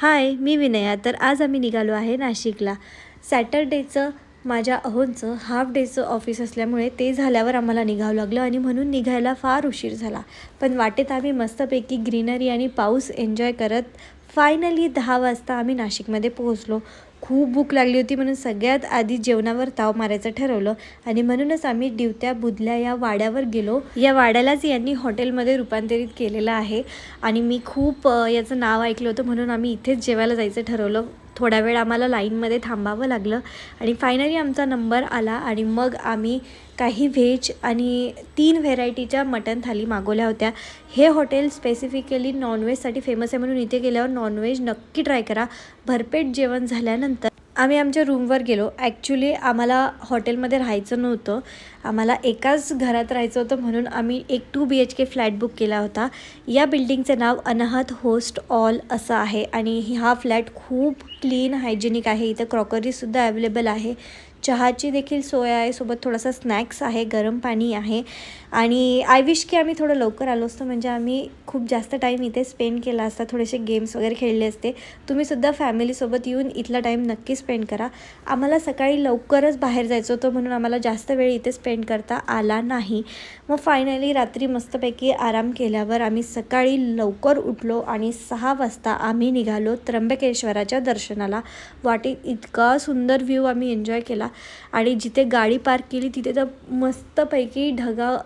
हाय मी विनया. तर आज आम्ही निघालो आहे नाशिकला. सॅटरडेचं माझ्या अहोंचं हाफ डेचं ऑफिस असल्यामुळे ते झाल्यावर आम्हाला निघावं लागलं आणि म्हणून निघायला फार उशीर झाला. पण वाटेत आम्ही मस्तपैकी ग्रीनरी आणि पाऊस एन्जॉय करत फायनली दहा वाजता आम्ही नाशिकमध्ये पोहोचलो. खूप भूक लागली होती म्हणून सगळ्यात आधी जेवणावर ताव मारायचं ठरवलं आणि म्हणूनच आम्ही दिवत्या बुधल्या या वाड्यावर गेलो. या वाड्यालाच यांनी हॉटेलमध्ये रूपांतरित केलेलं आहे आणि मी खूप याचं नाव ऐकलं होतं म्हणून आम्ही इथेच जेवायला जायचं ठरवलं. थोडा वेळ आम्हाला लाईनमध्ये थांबावं लागलं आणि फायनली आमचा नंबर आला आणि मग आम्ही काही व्हेज आणि तीन व्हेरायटीच्या मटन थाली मागवल्या होत्या. हे हॉटेल स्पेसिफिकली नॉनव्हेजसाठी फेमस आहे म्हणून इथे गेल्यावर नॉनव्हेज नक्की ट्राय करा. भरपेट जेवण झाल्यानंतर आम्ही आमच्या रूमवर गेलो. ॲक्च्युली आम्हाला हॉटेलमध्ये राहायचं नव्हतं. आम्हाला एकाच घरात राहायचं होतं म्हणून आम्ही एक two B H K flat book केला होता. या बिल्डिंगचे नाव अनाहत होस्ट ऑल असं आहे आणि हा फ्लॅट खूप क्लीन हायजेनिक आहे. इथं क्रॉकरीसुद्धा अवेलेबल आहे. चहाची देखील सोय आहे. सोबत थोडासा स्नॅक्स आहे. गरम पाणी आहे. आणि आय विश की आम्ही थोडं लवकर आलो असतो. म्हणजे आम्ही खूप जास्त टाईम इथे स्पेंड केला असता. थोडेसे गेम्स वगैरे खेळले असते. तुम्हीसुद्धा फॅमिलीसोबत येऊन इथला टाईम नक्की स्पेंड करा. आम्हाला सकाळी लवकरच बाहेर जायचं होतं. म्हणून आम्हाला जास्त वेळ इथे स्पेंड करता आला नाही. मग फायनली रात्री मस्तपैकी आराम केल्यावर आम्ही सकाळी लवकर उठलो आणि सहा वाजता आम्ही निघालो त्र्यंबकेश्वराच्या दर्शन दर्शनाला. वाटेत इतका सुंदर व्ह्यू आम्ही एन्जॉय केला. आणि जिथे गाडी पार्क केली तिथे तर मस्तपैकी ढगा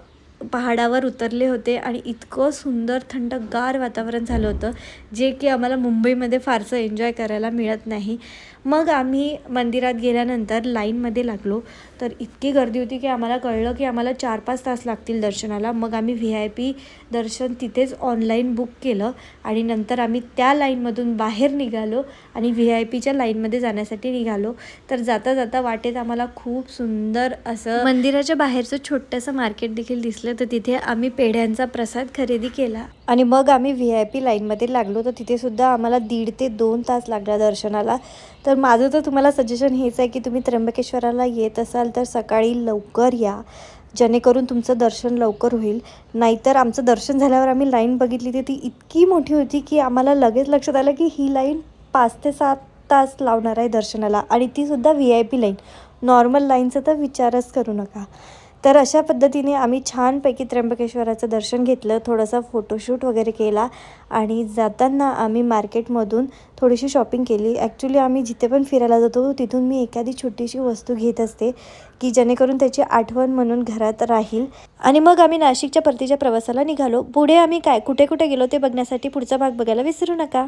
पहाडावर उतरले होते आणि इतकं सुंदर थंडगार वातावरण झालं होतं जे की आम्हाला मुंबईमध्ये फारसं एन्जॉय करायला मिळत नाही. मग आम्ही मंदिरात गेल्यानंतर लाईनमध्ये लागलो. तर इतकी गर्दी होती की आम्हाला कळलं की आम्हाला चार पाच तास लागतील दर्शनाला. मग आम्ही व्ही आय पी दर्शन तिथेच ऑनलाईन बुक केलं आणि नंतर आम्ही त्या लाईनमधून बाहेर निघालो आणि व्ही आय पीच्या लाईनमध्ये जाण्यासाठी निघालो. तर जाता जाता वाटेत आम्हाला खूप सुंदर असं मंदिराच्या बाहेरचं छोटंसं मार्केट देखील दिसलं तर तिथे आम्ही पेढ्यांचा प्रसाद खरेदी केला. आणि मग आम्ही व्ही आय पी लाईनमध्ये लागलो. तर तिथेसुद्धा आम्हाला दीड ते दोन तास लागला दर्शनाला. तर माझं तर तुम्हाला सजेशन हेच आहे की तुम्ही त्र्यंबकेश्वराला येत असाल तर सकाळी लवकर या. जेणेकरून तुमचं दर्शन लवकर होईल. नाहीतर आमचं दर्शन झाल्यावर आम्ही लाईन बघितली तर ती इतकी मोठी होती की आम्हाला लगेच लक्षात आलं की ही लाईन पाच ते सात तास लावणार आहे दर्शनाला. आणि तीसुद्धा V I P line. Normal लाईनचा तर विचारच करू नका. तर अशा पद्धतीने आम्ही छानपैकी त्र्यंबकेश्वराचं दर्शन घेतलं थोडासा फोटोशूट वगैरे केला आणि जाताना आम्ही मार्केटमधून थोडीशी शॉपिंग केली. ॲक्च्युली आम्ही जिथे पण फिरायला जातो तिथून मी एखादी छोटीशी वस्तू घेत असते की जेणेकरून त्याची आठवण म्हणून घरात राहील. आणि मग आम्ही नाशिकच्या परतीच्या प्रवासाला निघालो. पुढे आम्ही काय कुठे कुठे गेलो ते बघण्यासाठी पुढचा भाग बघायला विसरू नका.